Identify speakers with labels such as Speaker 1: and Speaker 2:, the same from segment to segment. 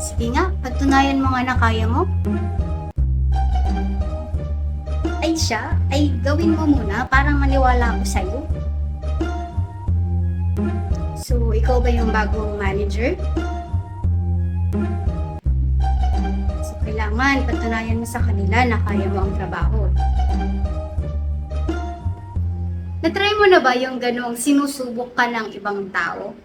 Speaker 1: Sige nga, patunayan mo nga na kaya mo. Ay siya, ay gawin mo muna para maniwala ako sa'yo. So, ikaw ba yung bagong manager? So, kailangan patunayan mo sa kanila na kaya mo ang trabaho. Natry mo na ba yung ganong sinusubok ka ng ibang tao?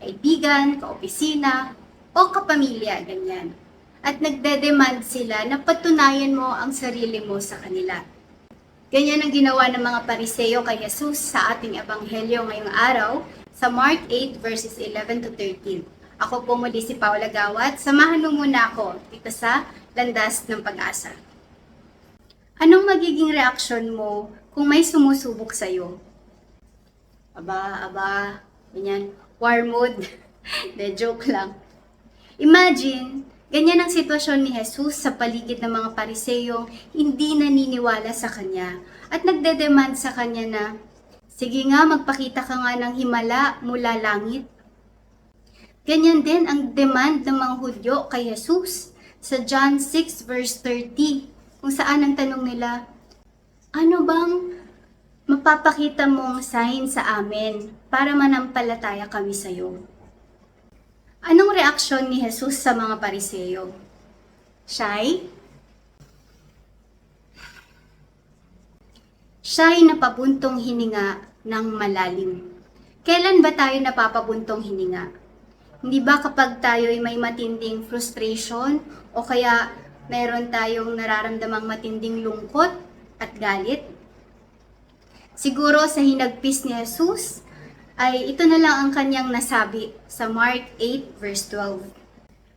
Speaker 1: Kaibigan, kaopisina, o kapamilya, ganyan. At nagde-demand sila na patunayan mo ang sarili mo sa kanila. Ganyan ang ginawa ng mga pariseo kay Jesus sa ating ebanghelyo ngayong araw sa Mark 8 verses 11 to 13. Ako po muli si Paula Gawat. Samahan mo muna ako dito sa Landas ng Pag-asa. Anong magiging reaksyon mo kung may sumusubok sa'yo? Aba, aba, ganyan, war mood. De, joke lang. Imagine, ganyan ang sitwasyon ni Jesus sa paligid ng mga pariseyong hindi naniniwala sa kanya at nagdedemand sa kanya na, Sige nga, magpakita ka nga ng himala mula langit. Ganyan din ang demand ng mga Hudyo kay Jesus sa John 6 verse 30 kung saan ang tanong nila, Ano bang mapapakita mong sign sa amin para manampalataya kami sa iyo? Anong reaksyon ni Jesus sa mga pariseyo? Shy? Siya'y napabuntong hininga ng malalim. Kailan ba tayo napapabuntong hininga? Hindi ba kapag tayo ay may matinding frustration o kaya mayroon tayong nararamdamang matinding lungkot at galit? Siguro sa hinagpis ni Jesus, ay ito na lang ang kanyang nasabi sa Mark 8 verse 12.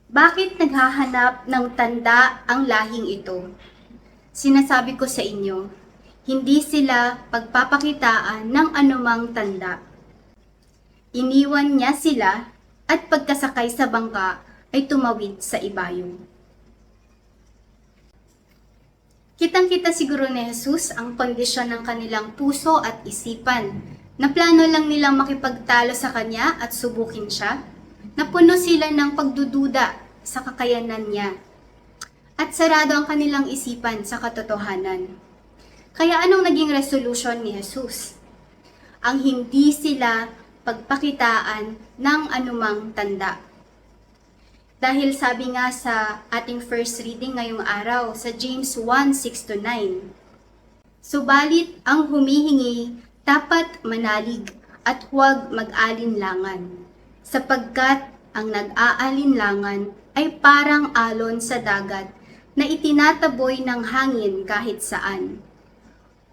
Speaker 1: Bakit naghahanap ng tanda ang lahing ito? Sinasabi ko sa inyo, hindi sila pagpapakitaan ng anumang tanda. Iniwan niya sila at pagkasakay sa bangka ay tumawid sa ibayo. Kitang-kita siguro ni Jesus ang kondisyon ng kanilang puso at isipan na plano lang nilang makipagtalo sa kanya at subukin siya, napuno sila ng pagdududa sa kakayanan niya, at sarado ang kanilang isipan sa katotohanan. Kaya anong naging resolution ni Jesus? Ang hindi sila pagpakitaan ng anumang tanda. Dahil sabi nga sa ating first reading ngayong araw sa James 1, 6-9, Subalit ang humihingi dapat manalig at huwag mag-alinlangan, sapagkat ang nag-aalinlangan ay parang alon sa dagat na itinataboy ng hangin kahit saan.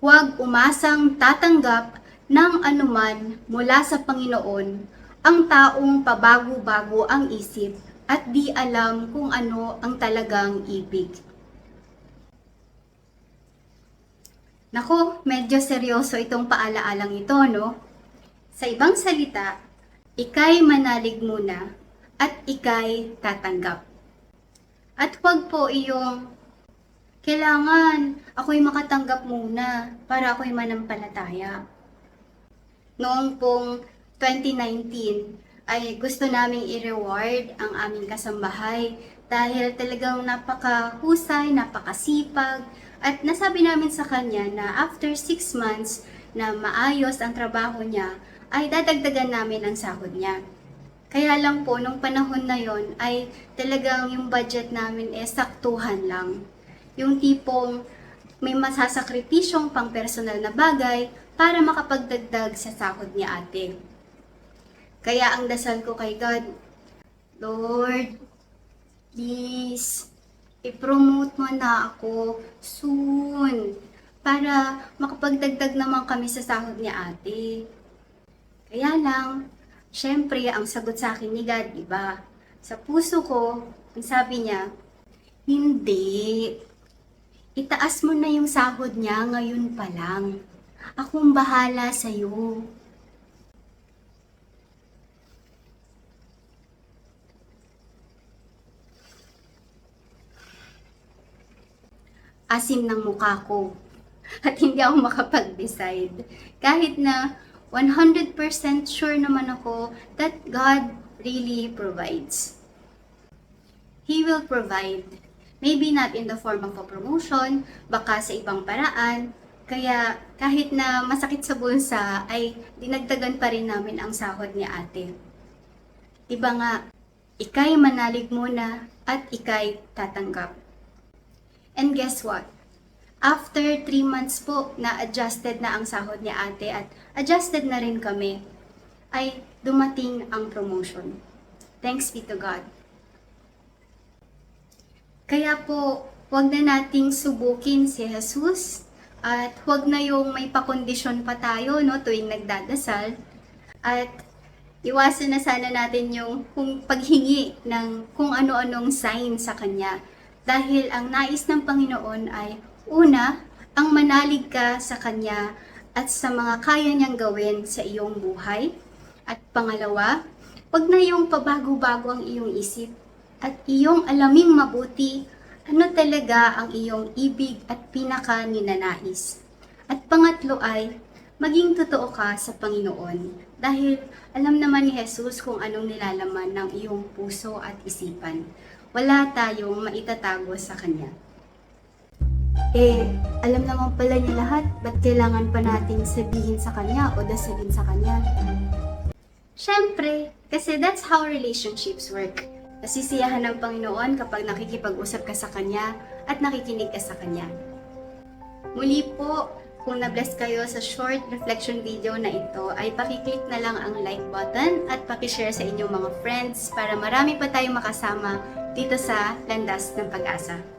Speaker 1: Huwag umasang tatanggap ng anuman mula sa Panginoon ang taong pabago-bago ang isip at di alam kung ano ang talagang ibig. Nako, medyo seryoso itong paalaalang ito, no? Sa ibang salita, ikay manalig muna at ikay tatanggap. At huwag po iyong kailangan ako'y makatanggap muna para ako'y manampalataya. Noong pong 2019 ay gusto naming i-reward ang aming kasambahay dahil talagang napakahusay, napakasipag, at nasabi namin sa kanya na after 6 months na maayos ang trabaho niya, ay dadagdagan namin ang sahod niya. Kaya lang po, nung panahon na yon ay talagang yung budget namin eh saktuhan lang. Yung tipong may masasakripisyong pang personal na bagay para makapagdagdag sa sahod ni ate. Kaya ang dasal ko kay God, Lord, please, i-promote mo na ako soon para makapagdagdag naman kami sa sahod ni ate. Kaya lang, syempre, ang sagot sa akin ni God, iba. Sa puso ko, ang sabi niya, hindi. Itaas mo na yung sahod niya ngayon pa lang. Akong bahala sa'yo. Asim ng mukha ko. At hindi ako makapag-decide. Kahit na 100% sure naman ako that God really provides. He will provide. Maybe not in the form of a promotion, baka sa ibang paraan. Kaya kahit na masakit sa bulsa, ay dinagdagan pa rin namin ang sahod ni ate. Diba nga, ikay manalig muna at ikay tatanggap. And guess what? After 3 months po na adjusted na ang sahod ni ate at adjusted na rin kami, ay dumating ang promotion. Thanks be to God. Kaya po, wag na nating subukin si Jesus at wag na yung may pakondisyon pa tayo no, tuwing nagdadasal. At iwasan na sana natin yung kung paghingi ng kung ano-anong sign sa Kanya. Dahil ang nais ng Panginoon ay una, ang manalig ka sa Kanya at sa mga kaya niyang gawin sa iyong buhay. At pangalawa, wag na yung pabago-bago ang iyong isip at iyong alaming mabuti ano talaga ang iyong ibig at pinaka ninanais. At pangatlo ay, maging totoo ka sa Panginoon dahil alam naman ni Jesus kung anong nilalaman ng iyong puso at isipan. Wala tayong maitatago sa Kanya. Eh, alam naman pala niya lahat, ba't kailangan pa nating sabihin sa Kanya o dasalin sa Kanya? Siyempre, kasi that's how relationships work. Nasisiyahan ng Panginoon kapag nakikipag-usap ka sa Kanya at nakikinig ka sa Kanya. Muli po, kung na-bless kayo sa short reflection video na ito, ay pakiclick na lang ang like button at pakishare sa inyong mga friends para marami pa tayong makasama dito sa Landas ng Pag-asa.